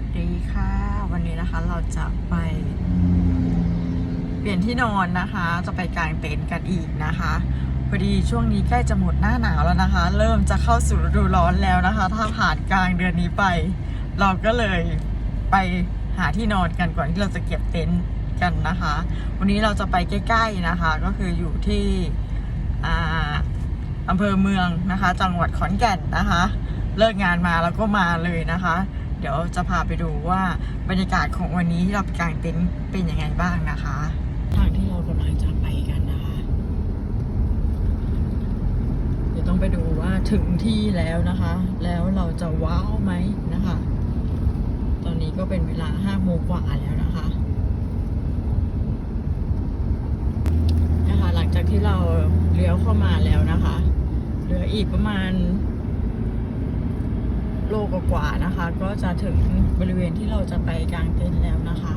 วัสดีค่ะ วันนี้นะคะเราจะไป เปลี่ยนที่นอนนะคะ จะไปกางเต็นท์กันอีกนะคะพอดีช่วงนี้ใกล้จะหมดหน้าหนาวแล้วนะคะ เริ่มจะเข้าสู่ฤดูร้อนแล้วนะคะ ถ้าผ่านกลางเดือนนี้ไป เราก็เลยไปหาที่นอนกันก่อนที่เราจะเก็บเต็นท์กันนะคะ วันนี้เราจะไปใกล้ ๆนะคะ ก็คืออยู่ที่ออำเภอเมืองนะคะ จังหวัดขอนแก่นนะคะ เลิกงานมาแล้วก็มาเลยนะคะ เดี๋ยวจะพาไปดูว่าบรรยากาศของวันนี้ที่เราไปกางเต็นท์เป็นยังไงบ้างนะคะทางที่เรากำลังจะไปกันนะคะเดี๋ยวต้องไปดูว่าถึงที่แล้วนะคะ แล้วเราจะว้าวไหมนะคะ ตอนนี้ก็เป็นเวลาห้าโมงกว่าแล้วนะคะนะคะ หลังจากที่เราเลี้ยวเข้ามาแล้วนะคะเหลืออีกประมาณ โลกว่านะคะ ก็จะถึงบริเวณที่เราจะไปกลางเต็นท์แล้วนะคะ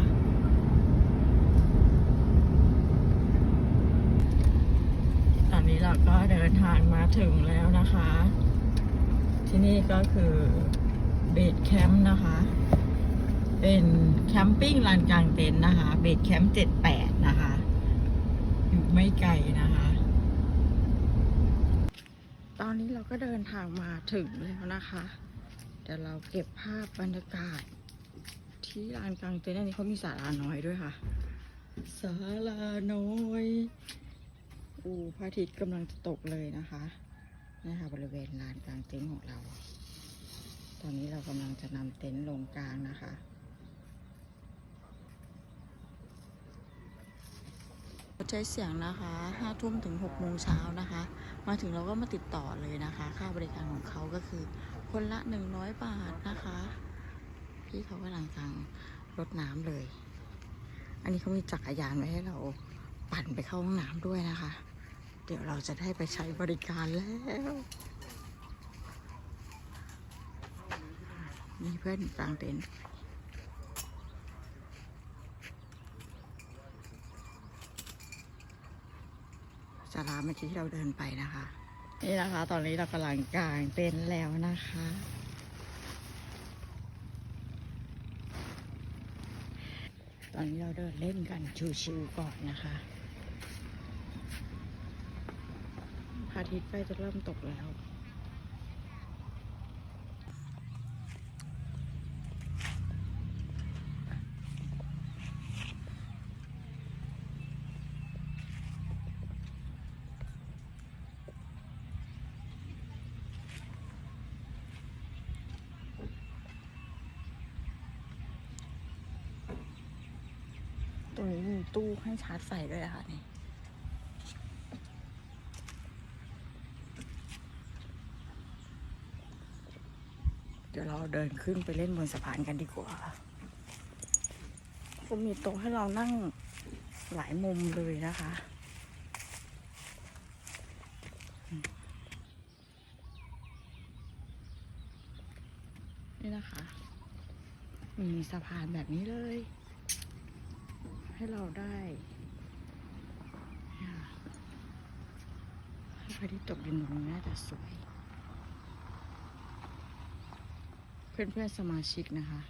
ตอนนี้เราก็เดินทางมาถึงแล้วนะคะ ที่นี่ก็คือเบดแคมป์นะคะ เป็นแคมปิ้งลานกลางเต็นท์นะคะ เบดแคมป์เจ็ดแปดนะคะ อยู่ไม่ไกลนะคะ ตอนนี้เราก็เดินทางมาถึงแล้วนะคะ เดี๋ยวเราเก็บภาพบรรยากาศ ที่ลานกลางเต็นท์อันนี้เขามีศาลาน้อยด้วยค่ะศาลาน้อยอูพระอาทิตย์กำลังจะตกเลยนะคะนะคะบริเวณลานกลางเต็นท์ของเรา ตอนนี้เรากำลังจะนำเต็นท์ลงกลางนะคะใช้เสียงนะคะห้าทุ่มถึงหกโมงเช้านะคะ มาถึงเราก็มาติดต่อเลยนะคะ ค่าบริการของเขาก็คือ คนละหนึ่งร้อยบาทนะคะ พี่เขากำลังกลางรดน้ำเลย อันนี้เขามีจักรยานไว้ให้เราปั่นไปเข้าห้องน้ำด้วยนะคะ เดี๋ยวเราจะได้ไปใช้บริการแล้วมีเพื่อนกลางเต็นท์สาราเมื่อกี้ที่เราเดินไปนะคะ นี่นะคะ ตอนนี้เรากำลังกางเต็นท์แล้วนะคะ ตอนนี้เราเดินเล่นกันชิวๆก่อนนะคะพระอาทิตย์ใกล้จะเริ่มตกแล้ว รงนี้มีตู้ให้ชาร์จไฟด้วยนะคะนี่เดี๋ยวเราเดินขึ้นไปเล่นบนสะพานกันดีกว่าก็มีโต๊ะให้เรานั่งหลายมุมเลยนะคะ นี่นะคะ มีสะพานแบบนี้เลย ให้เราได้เนี่ยถ้าใครที่ตกดินตรงนี้น่าจะสวย เพื่อนๆสมาชิกนะคะ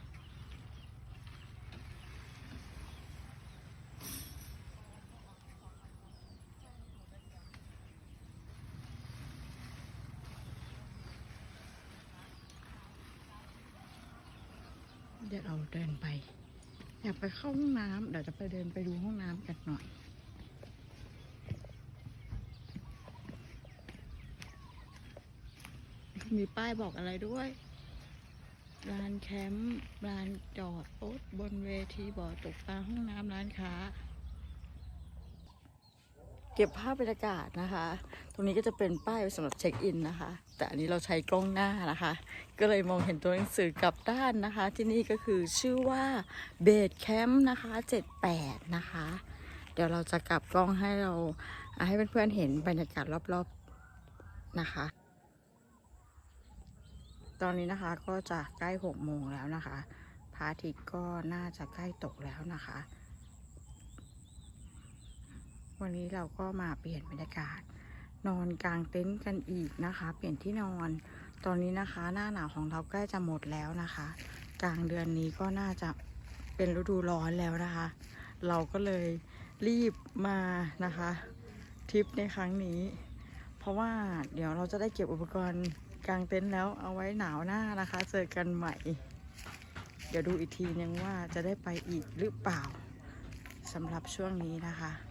เดี๋ยวเราเดินไป อยากไปเข้าห้องน้ำเดี๋ยวจะไปเดินไปดูห้องน้ำกันหน่อย มีป้ายบอกอะไรด้วยร้านแคมป์ร้านจอดรถบนเวทีบ่อตกปลาห้องน้ำร้านค้า เก็บภาพบรรยากาศนะคะ ตรงนี้ก็จะเป็นป้ายสำหรับเช็คอินนะคะ แต่อันนี้เราใช้กล้องหน้านะคะ ก็เลยมองเห็นตัวหนังสือกลับด้านนะคะ ที่นี่ก็คือชื่อว่าเบดแคมป์นะคะ 78 นะคะ เดี๋ยวเราจะกลับกล้องให้เราให้เพื่อนๆเห็นบรรยากาศรอบๆนะคะ ตอนนี้นะคะก็จะใกล้หกโมงแล้วนะคะพระอาทิตย์ก็น่าจะใกล้ตกแล้วนะคะ วันนี้เราก็มาเปลี่ยนบรรยากาศ นอนกลางเต็นท์กันอีกนะคะ เปลี่ยนที่นอน ตอนนี้นะคะ หน้าหนาวของเราใกล้จะหมดแล้วนะคะ กลางเดือนนี้ก็น่าจะเป็นฤดูร้อนแล้วนะคะ เราก็เลยรีบมานะคะทริปในครั้งนี้ เพราะว่าเดี๋ยวเราจะได้เก็บอุปกรณ์กลางเต็นท์แล้วเอาไว้หนาวหน้านะคะ เจอกันใหม่ เดี๋ยวดูอีกทีนึงว่าจะได้ไปอีกหรือเปล่าสำหรับช่วงนี้นะคะ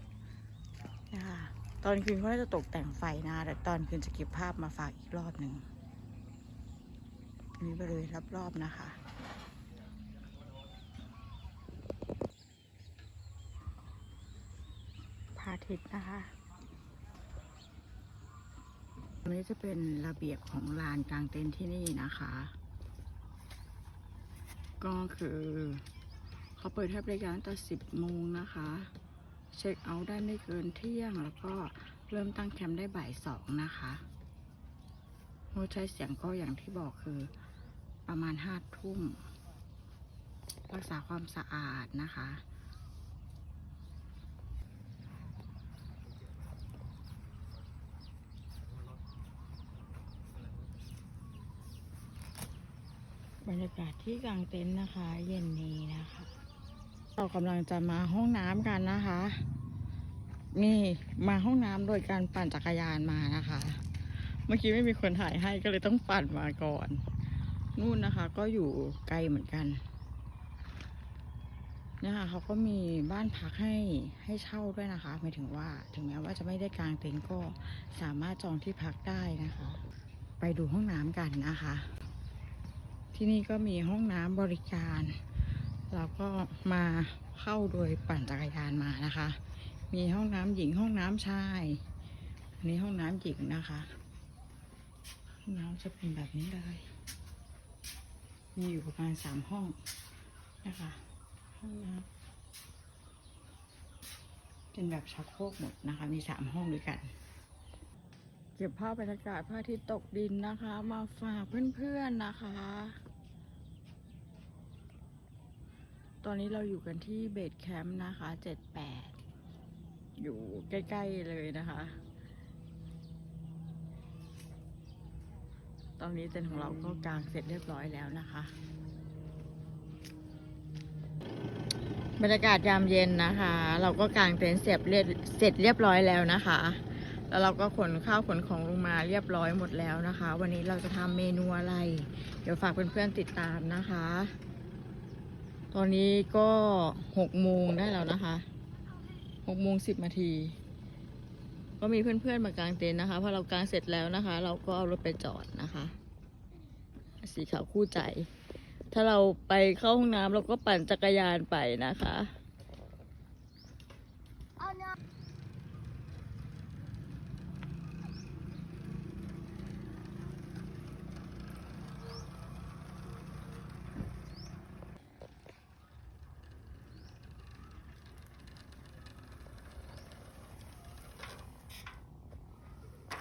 นะคะ ตอนคืนก็น่าจะตกแต่งไฟนะแต่ตอนคืนจะเก็บภาพมาฝากอีกรอบหนึ่งอันนี้บริเวณรอบๆนะคะพาทิตนะคะอันนี้จะเป็นระเบียบของลานกลางเต็นท์ที่นี่นะคะ ก็คือเขาเปิดให้บริการตั้งแต่สิบโมงนะคะ เช็คเอาท์ได้ไม่เกินเที่ยง แล้วก็เริ่มตั้งแคมป์ได้บ่ายสองนะคะงดใช้เสียงก็อย่างที่บอกคือ ประมาณห้าทุ่ม รักษาความสะอาดนะคะบรรยากาศที่กลางเต็นท์นะคะ เย็นนี้นะคะ เรากำลังจะมาห้องน้ำกันนะคะ นี่มาห้องน้ำโดยการปั่นจักรยานมานะคะ เมื่อกี้ไม่มีคนถ่ายให้ก็เลยต้องปั่นมาก่อน นู่นนะคะ ก็อยู่ไกลเหมือนกันนะคะเขาก็มีบ้านพักให้ให้เช่าด้วยนะคะหมายถึงว่า ถึงแม้ว่าจะไม่ได้กางเต็นท์ก็สามารถจองที่พักได้นะคะ ไปดูห้องน้ำกันนะคะ ที่นี่ก็มีห้องน้ำบริการ เราก็มาเข้าโดยปั่นจักรยานมานะคะ มีห้องน้ำหญิงห้องน้ำชาย อันนี้ห้องน้ำหญิงนะคะ ห้องน้ำจะเป็นแบบนี้เลย มีอยู่ประมาณสามห้องนะคะ ห้องน้ำเป็นแบบชักโครกหมดนะคะ มีสามห้องด้วยกัน เก็บภาพบรรยากาศพระอาทิตย์ตกดินนะคะ มาฝากเพื่อนๆนะคะ ตอนนี้เราอยู่กันที่เบสแคมป์นะคะเจ็ดแปดอยู่ใกล้ ๆ เลยนะคะ ตอนนี้เต็นท์ของเราก็กางเสร็จเรียบร้อยแล้วนะคะ บรรยากาศยามเย็นนะคะ เราก็กางเต็นท์เสร็จเรียบเสร็จเรียบร้อยแล้วนะคะ แล้วเราก็ขนข้าวขนของลงมาเรียบร้อยหมดแล้วนะคะ วันนี้เราจะทำเมนูอะไร เดี๋ยวฝากเพื่อนๆติดตามนะคะ ตอนนี้ก็หกโมงได้แล้วนะคะหกโมงสิบนาที ก็มีเพื่อนๆมากางเต็นท์นะคะ พอเรากางเสร็จแล้วนะคะ เราก็เอารถไปจอดนะคะ สีขาวคู่ใจ ถ้าเราไปเข้าห้องน้ำเราก็ปั่นจักรยานไปนะคะ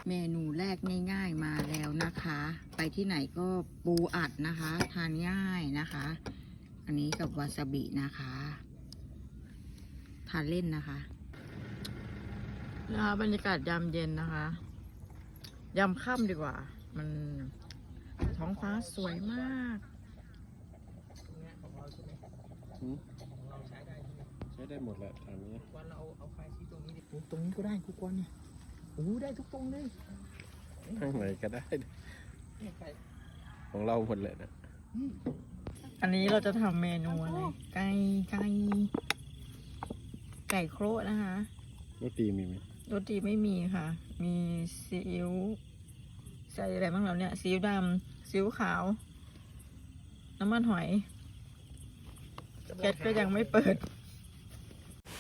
เมนูแรกง่ายๆมาแล้วนะคะ ไปที่ไหนก็ปูอัดนะคะ ทานง่ายนะคะ อันนี้กับวาซาบินะคะ ทานเล่นนะคะนะคะบรรยากาศยามเย็นนะคะ ยามค่ำดีกว่า มันท้องฟ้าสวยมากใช้ได้หมดแหละแถวนี้วันเราเอาไฟที่ตรงนี้ดิโอ้ตรงนี้ก็ได้ทุกวันเนี่ยโอ้ได้ทุกตรงเลยข้างไหนก็ได้เนี่ยไฟของเราหมดเลยนะอันนี้เราจะทำเมนูอะไรไก่ไก่ไก่โครกนะคะรถตีมีไหมโรตีไม่มีค่ะ มีซีอิ๊วใส่อะไรบ้างเราเนี่ยซีอิ๊วดำซีอิ๊วขาว น้ำมันหอยแก๊สก็ยังไม่เปิด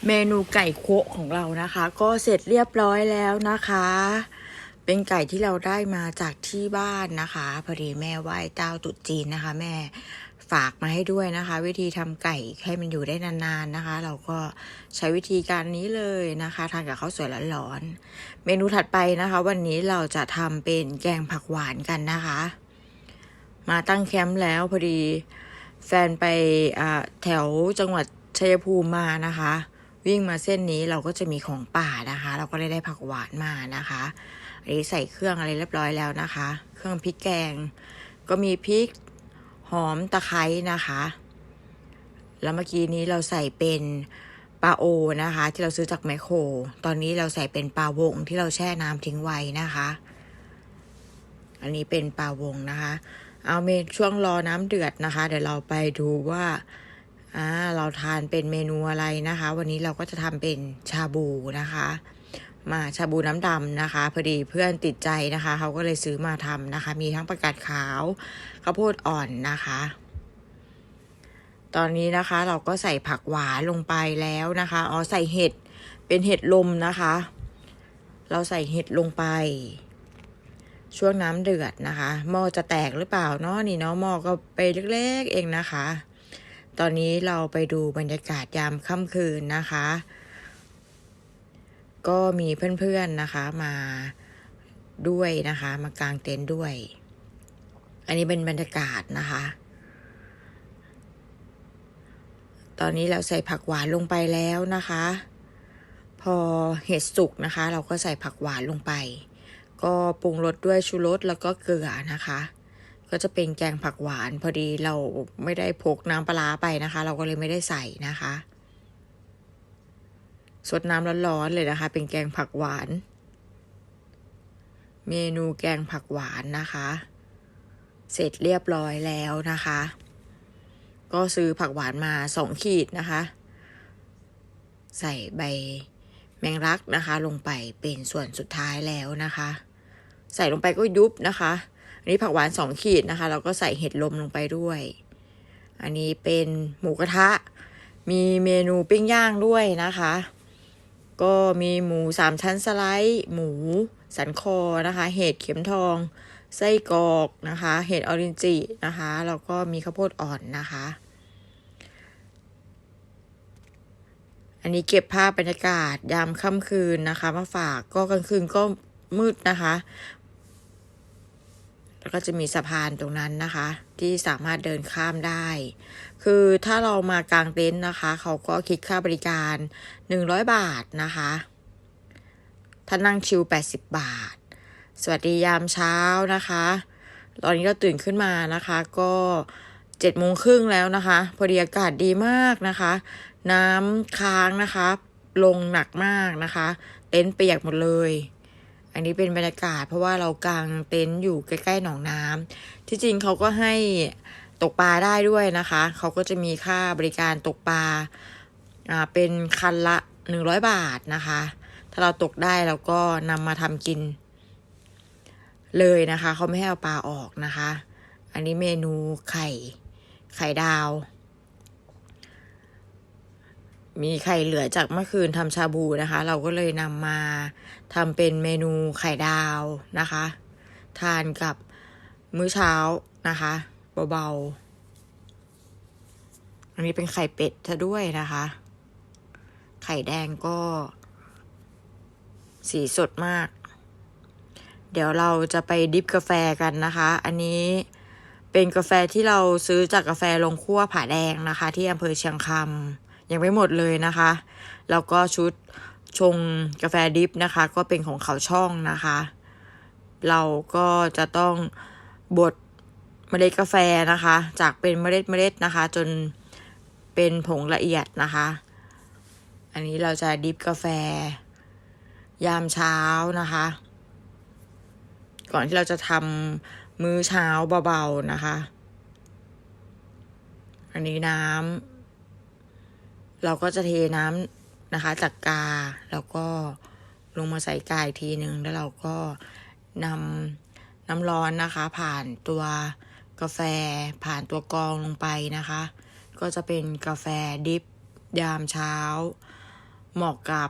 เมนูไก่โคะของเรานะคะ ก็เสร็จเรียบร้อยแล้วนะคะ เป็นไก่ที่เราได้มาจากที่บ้านนะคะพอดีแม่ไหว้เจ้าตรุษจีนนะคะ แม่ฝากมาให้ด้วยนะคะ วิธีทำไก่ให้มันอยู่ได้นานๆนะคะ เราก็ใช้วิธีการนี้เลยนะคะทานกับข้าวสวยร้อนๆเมนูถัดไปนะคะ วันนี้เราจะทำเป็นแกงผักหวานกันนะคะ มาตั้งแคมป์แล้วพอดีแฟนไปแถวจังหวัดชัยภูมิมานะคะ วิ่งมาเส้นนี้เราก็จะมีของป่านะคะ เราก็เลยได้ผักหวานมานะคะอันนี้ใส่เครื่องอะไรเรียบร้อยแล้วนะคะ เครื่องพริกแกง ก็มีพริกหอมตะไคร้นะคะ แล้วเมื่อกี้นี้เราใส่เป็นปลาโอนะคะ ที่เราซื้อจากแมคโคร ตอนนี้เราใส่เป็นปลาวงที่เราแช่น้ำทิ้งไว้นะคะ อันนี้เป็นปลาวงนะคะ เอาเมนช่วงรอน้ำเดือดนะคะ เดี๋ยวเราไปดูว่า อ่าเราทานเป็นเมนูอะไรนะคะ วันนี้เราก็จะทำเป็นชาบูนะคะ มาชาบูน้ำดำนะคะ พอดีเพื่อนติดใจนะคะ เขาก็เลยซื้อมาทำนะคะ มีทั้งประกาศขาวข้าวโพดอ่อนนะคะ ตอนนี้นะคะ เราก็ใส่ผักหวานลงไปแล้วนะคะอ๋อใส่เห็ดเป็นเห็ดลมนะคะ เราใส่เห็ดลงไป ช่วงน้ำเดือดนะคะหม้อจะแตกหรือเปล่าเนาะนี่เนาะหม้อก็ไปเล็กๆเองนะคะ ตอนนี้เราไปดูบรรยากาศยามค่ำคืนนะคะ ก็มีเพื่อนๆนะคะมาด้วยนะคะ มากางเต็นท์ด้วย อันนี้เป็นบรรยากาศนะคะ ตอนนี้เราใส่ผักหวานลงไปแล้วนะคะ พอเห็ดสุกนะคะ เราก็ใส่ผักหวานลงไป ก็ปรุงรสด้วยชูรสแล้วก็เกลือนะคะ ก็จะเป็นแกงผักหวาน พอดีเราไม่ได้พกน้ำปลาไปนะคะ เราก็เลยไม่ได้ใส่นะคะสดน้ำร้อนๆเลยนะคะ เป็นแกงผักหวาน เมนูแกงผักหวานนะคะ เสร็จเรียบร้อยแล้วนะคะ ก็ซื้อผักหวานมาสองขีดนะคะ ใส่ใบแมงลักนะคะ ลงไปเป็นส่วนสุดท้ายแล้วนะคะ ใส่ลงไปก็ยุบนะคะ นนี้ผักหวานสองขีดนะคะ เราก็ใส่เห็ดลมลงไปด้วย อันนี้เป็นหมูกระทะ มีเมนูปิ้งย่างด้วยนะคะ ก็มีหมูสามชั้นสไลด์ หมูสันคอนะคะ เห็ดเข็มทองไส้กรอกนะคะ เห็ดออรินจินะคะแล้วก็มีข้าวโพดอ่อนนะคะ อันนี้เก็บภาพบรรยากาศยามค่ำคืนนะคะ มาฝากก็กลางคืนก็มืดนะคะ แล้วก็จะมีสะพานตรงนั้นนะคะ ที่สามารถเดินข้ามได้ คือถ้าเรามากางเต็นท์นะคะ เขาก็คิดค่าบริการ 100 บาทนะคะถ้านั่งชิล80 บาท สวัสดียามเช้านะคะ ตอนนี้เราตื่นขึ้นมานะคะ ก็เจ็ดโมงครึ่งแล้วนะคะ พอดีอากาศดีมากนะคะ น้ำค้างนะคะ ลงหนักมากนะคะ เต็นท์เปียกหมดเลย อันนี้เป็นบรรยากาศ เพราะว่าเรากางเต็นท์อยู่ใกล้ๆหนองน้ำที่จริงเขาก็ให้ตกปลาได้ด้วยนะคะ เขาก็จะมีค่าบริการตกปลาอ่าเป็นคันละหนึ่งร้อยบาทนะคะ ถ้าเราตกได้เราก็นำมาทำกิน เลยนะคะ เขาไม่ให้เอาปลาออกนะคะ อันนี้เมนูไข่ ไข่ดาว มีไข่เหลือจากเมื่อคืนทำชาบูนะคะ เราก็เลยนำมา ทำเป็นเมนูไข่ดาวนะคะ ทานกับมื้อเช้านะคะเบาๆ อันนี้เป็นไข่เป็ดซะด้วยนะคะ ไข่แดงก็ สีสดมาก เดี๋ยวเราจะไปดิฟกาแฟกันนะคะ อันนี้เป็นกาแฟที่เราซื้อจากกาแฟลงคั่วผาแดงนะคะ ที่อำเภอเชียงคำยังไม่หมดเลยนะคะ แล้วก็ชุด ชงกาแฟดิฟนะคะ ก็เป็นของเขาช่องนะคะ เราก็จะต้องบดเมล็ดกาแฟนะคะ จากเป็นเมล็ดเมล็ดนะคะ จนเป็นผงละเอียดนะคะ อันนี้เราจะดิฟกาแฟ ยามเช้านะคะ ก่อนที่เราจะทำมื้อเช้าเบาๆนะคะ อันนี้น้ำเราก็จะเทน้ำ นะคะจากกาแล้วก็ลงมาใส่กาอีกทีหนึ่งแล้วเราก็นำน้ำร้อนนะคะ ผ่านตัวกาแฟผ่านตัวกรองลงไปนะคะ ก็จะเป็นกาแฟดิฟยามเช้า เหมาะกับ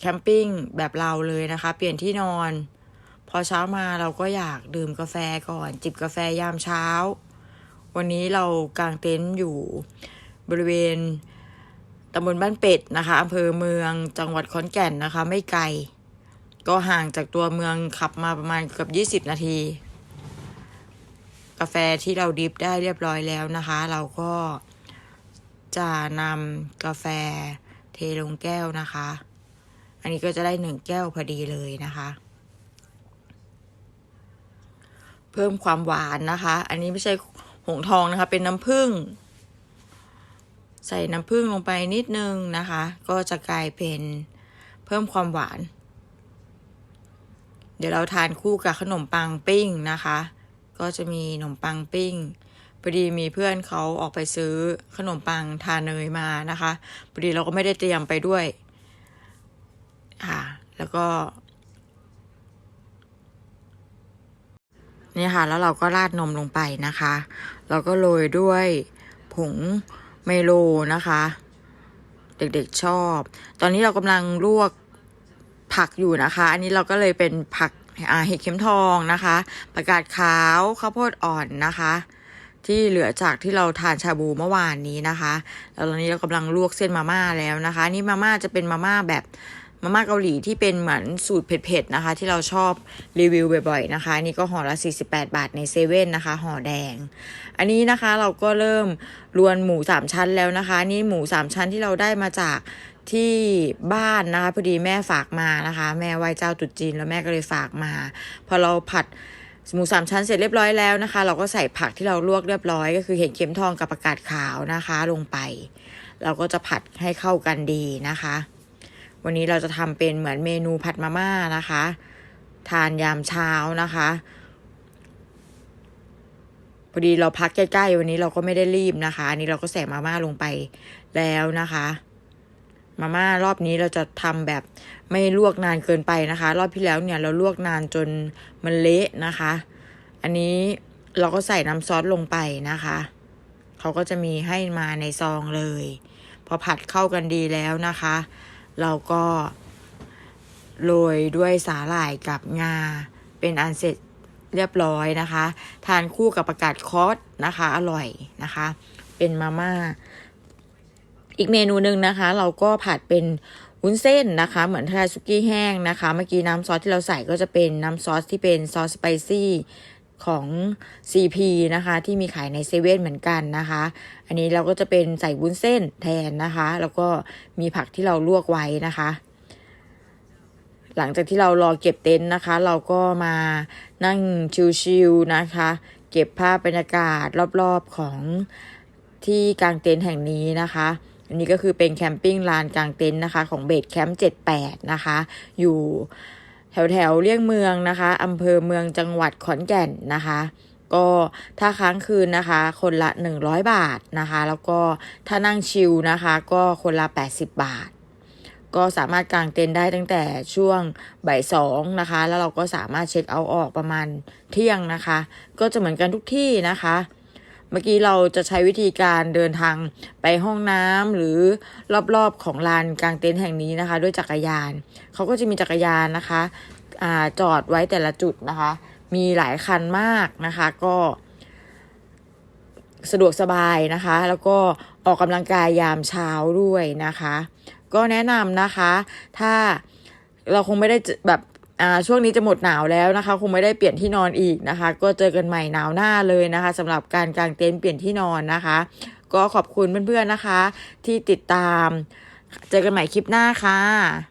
แคมปิ้งแบบเราเลยนะคะ เปลี่ยนที่นอน พอเช้ามาเราก็อยากดื่มกาแฟก่อน จิบกาแฟยามเช้า วันนี้เรากางเต็นท์อยู่บริเวณ ตำบลบ้านเป็ดนะคะอำเภอเมืองจังหวัดขอนแก่นนะคะ ไม่ไกล ก็ห่างจากตัวเมืองขับมาประมาณเกือบ 20 นาที กาแฟที่เราดิฟได้เรียบร้อยแล้วนะคะ เราก็จะนำกาแฟเทลงแก้วนะคะ อันนี้ก็จะได้หนึ่งแก้วพอดีเลยนะคะ เพิ่มความหวานนะคะ อันนี้ไม่ใช่หงทองนะคะ เป็นน้ำผึ้ง ใส่น้ำผึ้งลงไปนิดนึงนะคะ ก็จะกลายเป็นเพิ่มความหวาน เดี๋ยวเราทานคู่กับขนมปังปิ้งนะคะ ก็จะมีขนมปังปิ้งพอดีมีเพื่อนเขาออกไปซื้อขนมปังทาเนยมานะคะพอดีเราก็ไม่ได้เตรียมไปด้วยค่ะ แล้วก็นี่ค่ะ แล้วเราก็ราดนมลงไปนะคะเราก็โรยด้วยผง เมโลนะคะ เด็กๆชอบ ตอนนี้เรากำลังลวกผักอยู่นะคะ อันนี้เราก็เลยเป็นผักอาเห็ดเข็มทองนะคะ ประกาศขาวข้าวโพดอ่อนนะคะ ที่เหลือจากที่เราทานชาบูเมื่อวานนี้นะคะ แล้วตอนนี้เรากำลังลวกเส้นมาม่าแล้วนะคะ นี่มาม่าจะเป็นมาม่าแบบ มาม่าเกาหลีที่เป็นเหมือนสูตรเผ็ดๆนะคะ ที่เราชอบรีวิวบ่อยๆนะคะนี่ก็ห่อละ 48 บาทในเซเว่นนะคะห่อแดง อันนี้นะคะเราก็เริ่มรวนหมูสามชั้นแล้วนะคะ นี่หมูสามชั้นที่เราได้มาจากที่บ้านนะคะพอดีแม่ฝากมานะคะ แม่ไหว้เจ้าตุจีนแล้วแม่ก็เลยฝากมา พอเราผัดหมูสามชั้นเสร็จเรียบร้อยแล้วนะคะ เราก็ใส่ผักที่เราลวกเรียบร้อย ก็คือเห็ดเข็มทองกับประกาศขาวนะคะ ลงไป เราก็จะผัดให้เข้ากันดีนะคะ วันนี้เราจะทำเป็นเหมือนเมนูผัดมาม่านะคะ ทานยามเช้านะคะพอดีเราพักใกล้ๆวันนี้เราก็ไม่ได้รีบนะคะอันนี้เราก็ใส่มาม่าลงไปแล้วนะคะ มาม่ารอบนี้เราจะทำแบบไม่ลวกนานเกินไปนะคะ รอบที่แล้วเนี่ยเราลวกนานจนมันเละนะคะ อันนี้เราก็ใส่น้ำซอสลงไปนะคะเขาก็จะมีให้มาในซองเลย พอผัดเข้ากันดีแล้วนะคะ เราก็โรยด้วยสาหร่ายกับงา เป็นอันเสร็จเรียบร้อยนะคะ ทานคู่กับประกาศคอสนะคะ อร่อยนะคะ เป็นมาม่า อีกเมนูหนึ่งนะคะ เราก็ผัดเป็นวุ้นเส้นนะคะ เหมือนทาซุกี้แห้งนะคะ เมื่อกี้น้ำซอสที่เราใส่ก็จะเป็นน้ำซอสที่เป็นซอสสไปซี่ ของ CP นะคะ ที่มีขายในเซเว่นเหมือนกันนะคะ อันนี้เราก็จะเป็นใส่วุ้นเส้นแทนนะคะ แล้วก็มีผักที่เราลวกไว้นะคะ หลังจากที่เรารอเก็บเต็นท์นะคะ เราก็มานั่งชิลๆนะคะ เก็บภาพบรรยากาศรอบๆของที่กลางเต็นท์แห่งนี้นะคะอันนี้ก็คือเป็นแคมปิ้งลานกลางเต็นท์นะคะ ของเบสแคมป์78 นะคะ อยู่ แถวแถวเลี่ยงเมืองนะคะอำเภอเมืองจังหวัดขอนแก่นนะคะ ก็ถ้าค้างคืนนะคะ คนละ 100 บาทนะคะ แล้วก็ถ้านั่งชิลนะคะ ก็คนละ 80 บาท ก็สามารถกางเต็นท์ได้ตั้งแต่ช่วงบ่ายสองนะคะ แล้วเราก็สามารถเช็คเอาท์ออกประมาณเที่ยงนะคะ ก็จะเหมือนกันทุกที่นะคะ เมื่อกี้เราจะใช้วิธีการเดินทางไปห้องน้ำหรือรอบๆของลานกลางเต็นท์แห่งนี้นะคะ ด้วยจักรยาน เขาก็จะมีจักรยานนะคะอ่าจอดไว้แต่ละจุดนะคะ มีหลายคันมากนะคะก็สะดวกสบายนะคะ แล้วก็ออกกำลังกายยามเช้าด้วยนะคะ ก็แนะนำนะคะ ถ้าเราคงไม่ได้แบบ อ่าช่วงนี้จะหมดหนาวแล้วนะคะ คงไม่ได้เปลี่ยนที่นอนอีกนะคะ ก็เจอกันใหม่หนาวหน้าเลยนะคะสำหรับการกางเต็นท์เปลี่ยนที่นอนนะคะ ก็ขอบคุณเพื่อนๆนะคะ ที่ติดตาม เจอกันใหม่คลิปหน้าค่ะ